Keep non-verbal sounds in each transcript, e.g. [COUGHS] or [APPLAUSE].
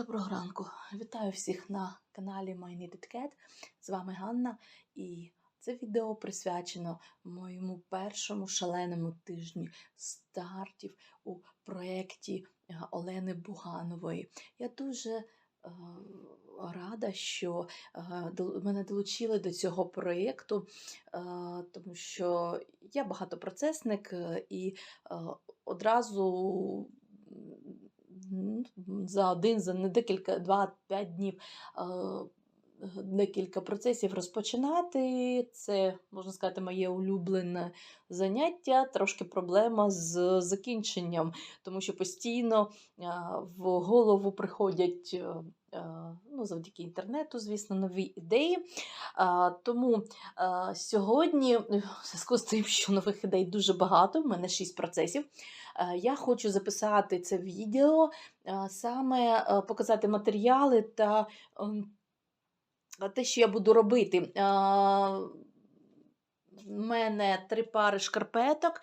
Доброго ранку! Вітаю всіх на каналі My Knitted Cat. З вами Ганна, і це відео присвячено моєму першому шаленому тижню стартів у проєкті е, Олени Буганової. Я дуже е, рада, що е, мене долучили до цього проєкту, тому що я багатопроцесник і одразу за один, за не декілька, два-п'ять днів е, декілька процесів розпочинати. Це, можна сказати, моє улюблене заняття, трошки проблема з закінченням, тому що постійно е, в голову приходять. е, е, Ну, завдяки інтернету, звісно, нові ідеї. А, тому а, сьогодні, в зв'язку з тим, що нових ідей дуже багато, в мене 6 процесів. е, Я хочу записати це відео, е, саме е, показати матеріали та ем, те, що я буду робити. В мене три пари шкарпеток.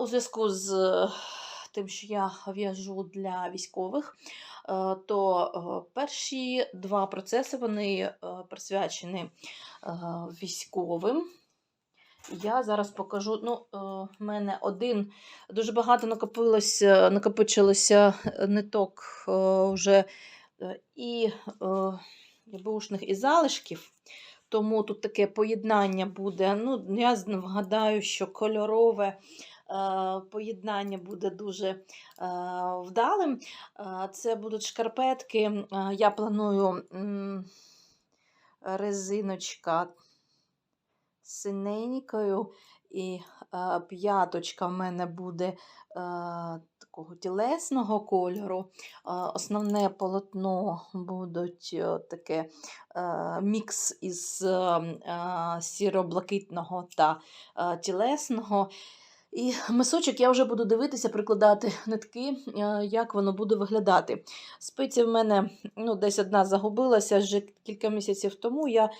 У зв'язку з е, тим, що я в'яжу для військових, е, то е, перші два процеси вони присвячені військовим. Я зараз покажу. Ну, в мене один дуже багато накопилося, накопичилося ниток вже і е, бушних і залишків. Тому тут таке поєднання буде. Ну, я вгадаю, що кольорове е, поєднання буде дуже е, вдалим. Е, це будуть шкарпетки. Я планую резиночка синенькою, і п'яточка в мене буде такого тілесного кольору. Основне полотно будуть е, таке е, мікс із е, сіро-блакитного та тілесного. І мисочок я вже буду дивитися, прикладати нитки, як воно буде виглядати. Спиці в мене ну, десь одна загубилася вже кілька місяців тому. Я е,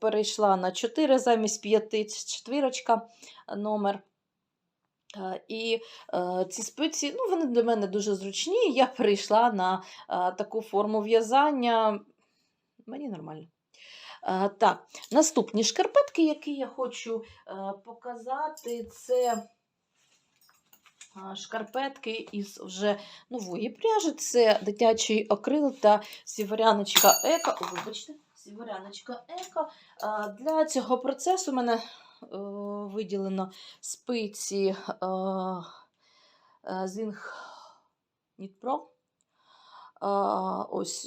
перейшла на 4 замість 5, четвірочка номер. Е, І е, ці спиці, ну, вони для мене дуже зручні. Я перейшла на е, таку форму в'язання. Мені нормально. Е, так, наступні шкарпетки, які я хочу е, показати, це шкарпетки із вже нової пряжі. Це дитячий акрил та сіворяночка еко. Вибачте, сіворяночка еко. А, Для цього процесу в мене е, виділено спиці Зінг А, Ось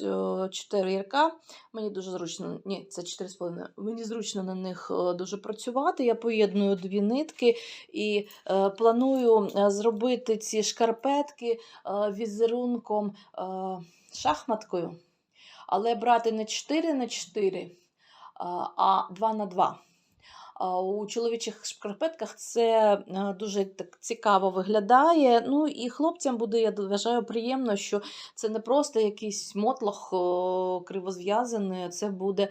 4 ярка. Мені дуже зручно, ні, це 4,5. Мені зручно на них е, дуже працювати. Я поєдную дві нитки і е, планую е, зробити ці шкарпетки візерунком шахматкою, але брати не 4 на 4, а 2 на 2. У чоловічих шкарпетках це е, дуже так цікаво виглядає. Ну і хлопцям буде, я вважаю, приємно, що це не просто якийсь мотлох кривозв'язаний, це буде е,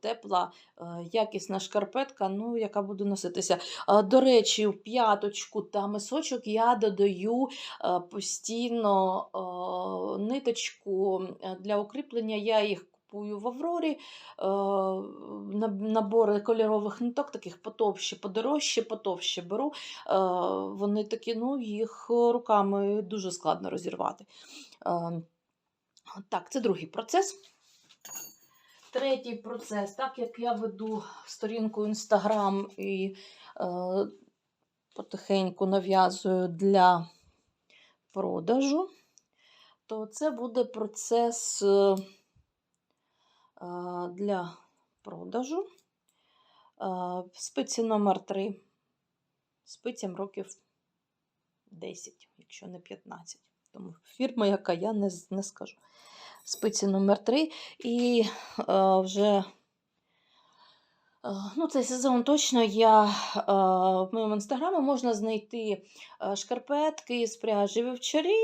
тепла, е, якісна шкарпетка, ну, яка буде носитися. До речі, в п'яточку та мисочок я додаю постійно ниточку для укріплення. Я їх купую в Аврорі. Е, Набори кольорових ниток, таких потовще, подорожче, потовще беру. Е, Вони такі, ну, їх руками дуже складно розірвати. Е, Так, це другий процес. Третій процес, так як я веду сторінку Instagram і е, потихеньку нав'язую для продажу, то це буде процес е, для продажу. Спиці номер 3 спицям років 10, якщо не 15. Тому фірма, яка я не, не скажу. Спиці номер 3 і е, вже ну, цей сезон точно я в моєму інстаграмі можна знайти шкарпетки з пряжі вівчарі.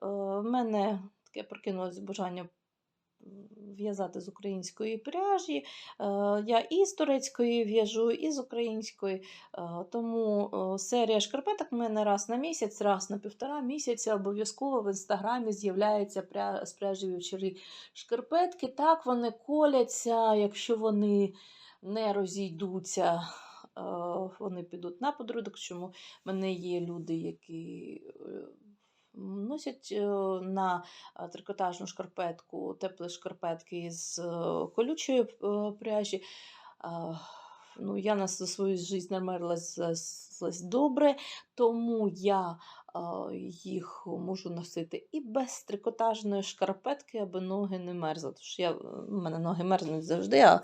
В мене таке прокинулося бажання в'язати з української пряжі. Е, Я і з турецької в'яжу, і з української. Е, Тому е, серія шкарпеток в мене раз на місяць, раз на півтора місяця обов'язково в інстаграмі з'являється з пряжі вівчарі шкарпетки. Так, вони коляться, якщо вони не розійдуться. Вони підуть на подруг, чому в мене є люди, які носять е, на е, трикотажну шкарпетку, теплі шкарпетки з е, колючої пряжі. Ну, я на свою життя намерлась добре, тому я їх можу носити і без трикотажної шкарпетки, аби ноги не мерзли. Що я, у мене ноги мерзнуть завжди, а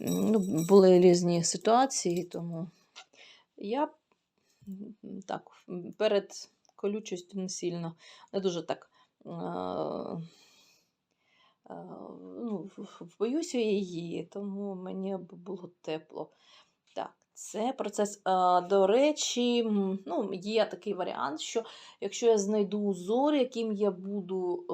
ну, були різні ситуації, тому я так, перед колючістю не сильно, не дуже так. Ну, боюся її, тому мені б було тепло. Так, це процес. До речі, ну, є такий варіант, що якщо я знайду узор, яким я буду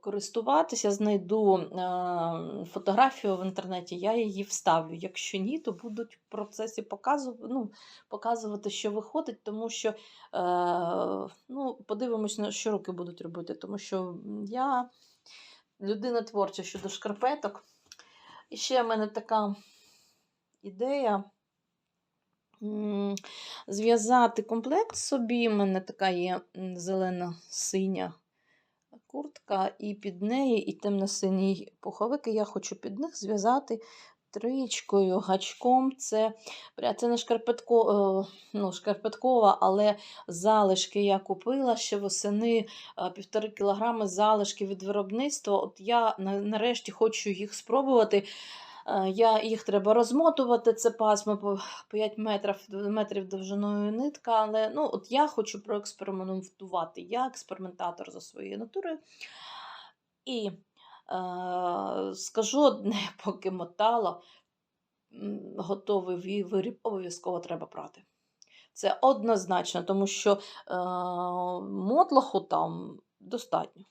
користуватися, знайду е, фотографію в інтернеті, я її вставлю. Якщо ні, то будуть в процесі показувати, ну, показувати, що виходить, тому що е, ну, подивимось, що руки будуть робити, тому що я людина творча щодо шкарпеток. І ще в мене така ідея зв'язати комплект собі. У мене така є м, зелено-синя куртка, і під неї, і темно-синій пуховик. І я хочу під них зв'язати тричкою, гачком. Це, це не шкарпетко, е, ну, шкарпеткова, але залишки я купила ще восени е, півтори кілограми залишки від виробництва. От я нарешті хочу їх спробувати. Е, Я, їх треба розмотувати, це пасмо по 5 метрів, метрів довжиною нитка. Але ну, от я хочу проекспериментувати. Я експериментатор за своєю натурою. І е, скажу одне, [LAUGHS] поки мотала, готовий виріб обов'язково треба брати. Це однозначно, тому що е, мотлоху там достатньо.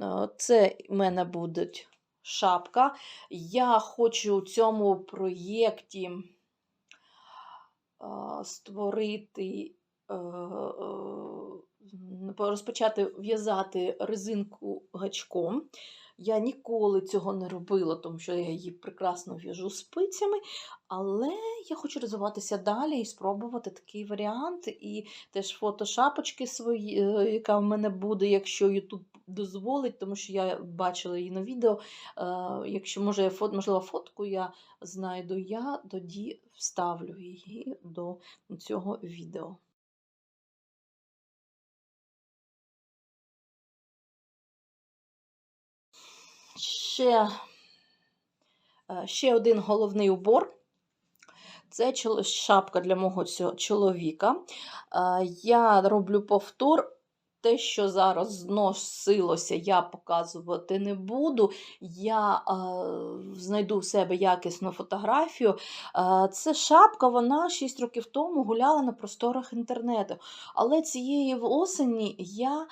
Е, Це в мене буде шапка. Я хочу у цьому проєкті створити, е, е, розпочати в'язати резинку гачком. Я ніколи цього не робила, тому що я її прекрасно в'яжу спицями. Але я хочу розвиватися далі і спробувати такий варіант. І теж фото шапочки свої, е, яка в мене буде, якщо YouTube дозволить, тому що я бачила її на відео. Е, Якщо може, я можливо, фотку я знайду, я тоді вставлю її до цього відео. Ще, е, ще один головний убор. Це шапка для мого цього чоловіка. Е, Я роблю повтор. Те, що зараз зносилося, я показувати не буду. Я е, знайду в себе якісну фотографію. Е, це шапка, вона 6 років тому гуляла на просторах інтернету. Але цієї осені я е,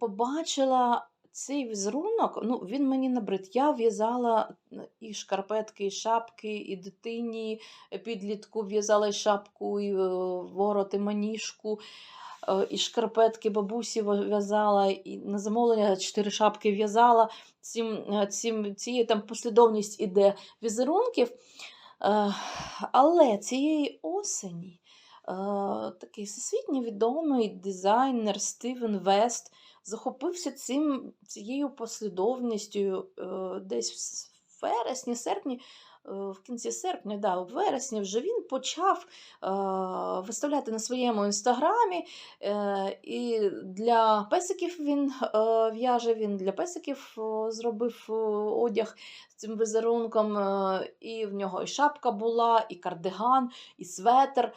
побачила цей візерунок, ну, він мені набрид. Я в'язала і шкарпетки, і шапки, і дитині підлітку в'язала і шапку, і е, ворот, і маніжку, і шкарпетки бабусі в'язала, і на замовлення чотири шапки в'язала. Е, цією там послідовність іде візерунків. Е, Але цієї осені е, такий всесвітньо відомий дизайнер Стівен Вест захопився цим, цією послідовністю е, десь в вересні, серпні, е, в кінці серпня, да, в вересні вже він почав е, виставляти на своєму інстаграмі. Е, і для песиків він е, в'яже, він для песиків зробив одяг з цим візерунком. І в нього і шапка була, і кардиган, і светр.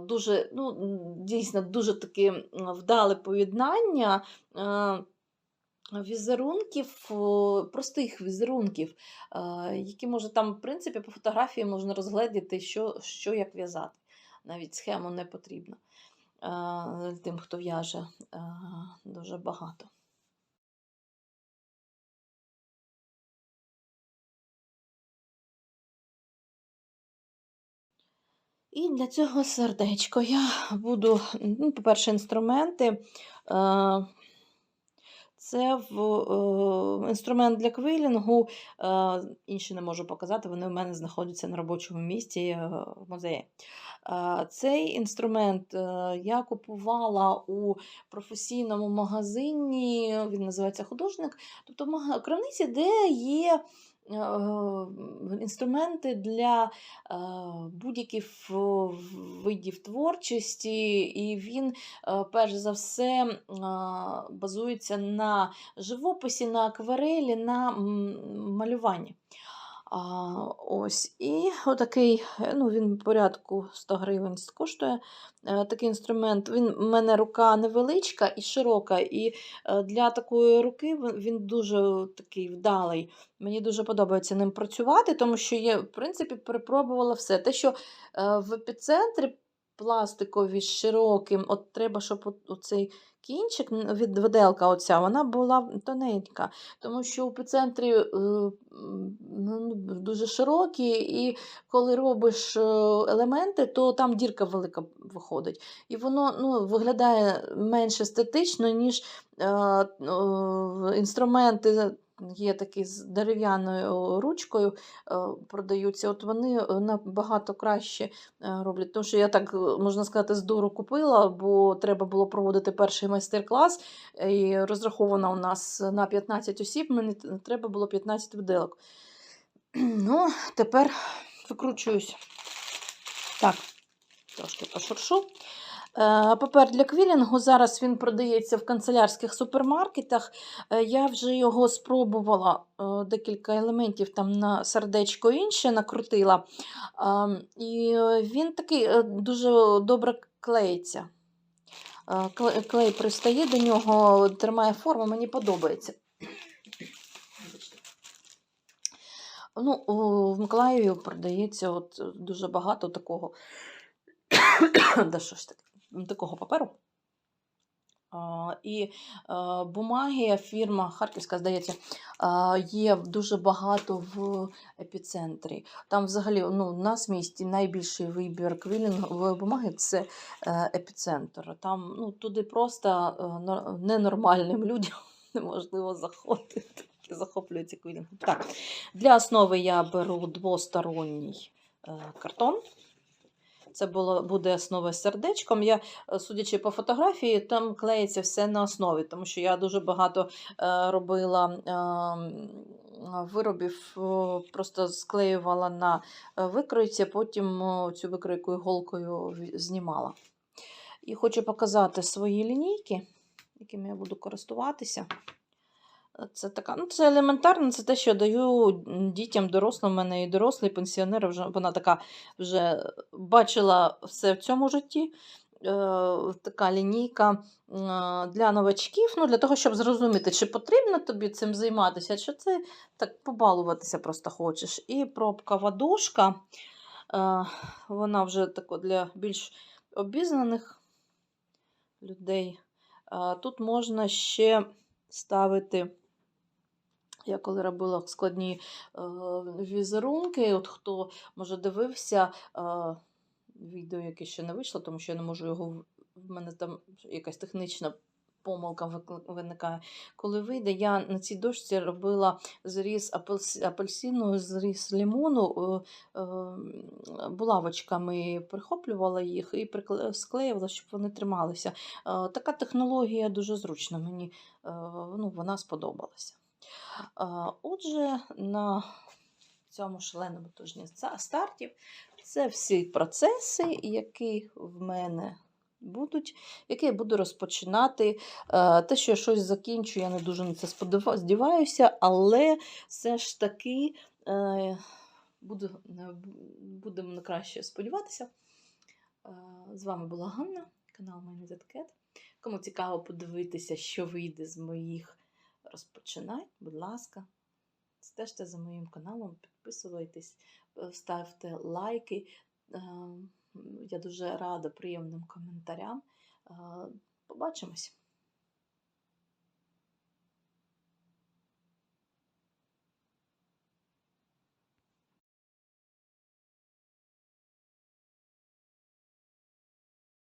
Дуже, ну, дійсно, дуже таке вдале поєднання. Візерунків, простих візерунків, які може там, в принципі, по фотографії можна розгледіти, що що як в'язати. Навіть схему не потрібно тим, хто в'яже дуже багато. І для цього сердечко я буду, ну, по-перше, інструменти. Це в, е, інструмент для квилінгу. Е, інші не можу показати, вони в мене знаходяться на робочому місці е, в музеї. Е, цей інструмент е, я купувала у професійному магазині, він називається художник, тобто крамниці, де є інструменти для е, будь-яких видів творчості, і він, е, перш за все, е, базується на живописі, на акварелі, на малюванні. А, ось. І отакий, е, ну, він порядку 100 гривень коштує е, такий інструмент. Він, в мене рука невеличка і широка, і е, для такої руки він, дуже такий вдалий. Мені дуже подобається ним працювати, тому що я, в принципі, перепробувала все. Те, що е, в епіцентрі пластикові з широким, от треба, щоб оцей кінчик від виделка оця, вона була тоненька, тому що в епіцентрі е, ну, дуже широкі, і коли робиш е, елементи, то там дірка велика виходить. І воно ну, виглядає менш естетично, ніж е, інструменти. Є такі з дерев'яною ручкою е, продаються. От вони е, набагато краще е, роблять. Тому що я так, можна сказати, з дуру купила, бо треба було проводити перший майстер-клас. І розрахована у нас на 15 осіб, мені треба було 15 виделок. Ну, тепер викручуюсь. Так, трошки пошуршу. Е, Папер для квілінгу зараз він продається в канцелярських супермаркетах. Е, Я вже його спробувала е, декілька елементів там на сердечко інше накрутила. І він такий дуже добре клеїться. Клей пристає до нього, тримає форму, мені подобається. Ну, в Миколаєві продається от дуже багато такого, [COUGHS] да що ж таке, такого паперу. І е, бумаги, фірма Харківська, здається, є дуже багато в епіцентрі. Там взагалі ну, у нас в місті найбільший вибір квілінгової бумаги це е, епіцентр. Там ну, туди просто е, ненормальним людям [LAUGHS] неможливо заходити. які Захоплюються квілінгом. Так, для основи я беру двосторонній е, картон. Це було, буде основа з сердечком. Я, е, судячи по фотографії, там клеїться все на основі, тому що я дуже багато е, робила е, виробів, просто склеювала на е, викройці, потім цю викройку іголкою знімала. І хочу показати свої лінійки, якими я буду користуватися. Це така, ну це елементарно, це те, що я даю дітям, дорослим. У мене і дорослі, і пенсіонери, вже, вона така вже бачила все в цьому житті. Е, така лінійка е, для новачків, ну, для того, щоб зрозуміти, чи потрібно тобі цим займатися, чи це так побалуватися просто хочеш. І пробкова дошка, е, вона вже тако для більш обізнаних людей. Е, Тут можна ще ставити. Я коли робила складні е, візерунки, от хто може дивився е, відео, яке ще не вийшло, тому що я не можу його. в- мене там якась технічна помилка виникає. Коли вийде, я на цій дошці робила зріз апельс- апельсину, зріз лимону, е, булавочками прихоплювала їх і склеювала, щоб вони трималися. Е, така технологія дуже зручна, мені е, ну, вона сподобалася. Отже, на цьому шаленому тижні стартів це всі процеси, які в мене будуть, які я буду розпочинати. Те, що я щось закінчу, я не дуже на це сподіваюся, але все ж таки е, буду, е, будемо на краще сподіватися. З вами була Ганна, канал Майне Заткет. Кому цікаво подивитися, що вийде з моїх розпочинань, будь ласка, стежте за моїм каналом, підписуйтесь, е, ставте лайки. Е, Я дуже рада приємним коментарям. Е, Побачимось!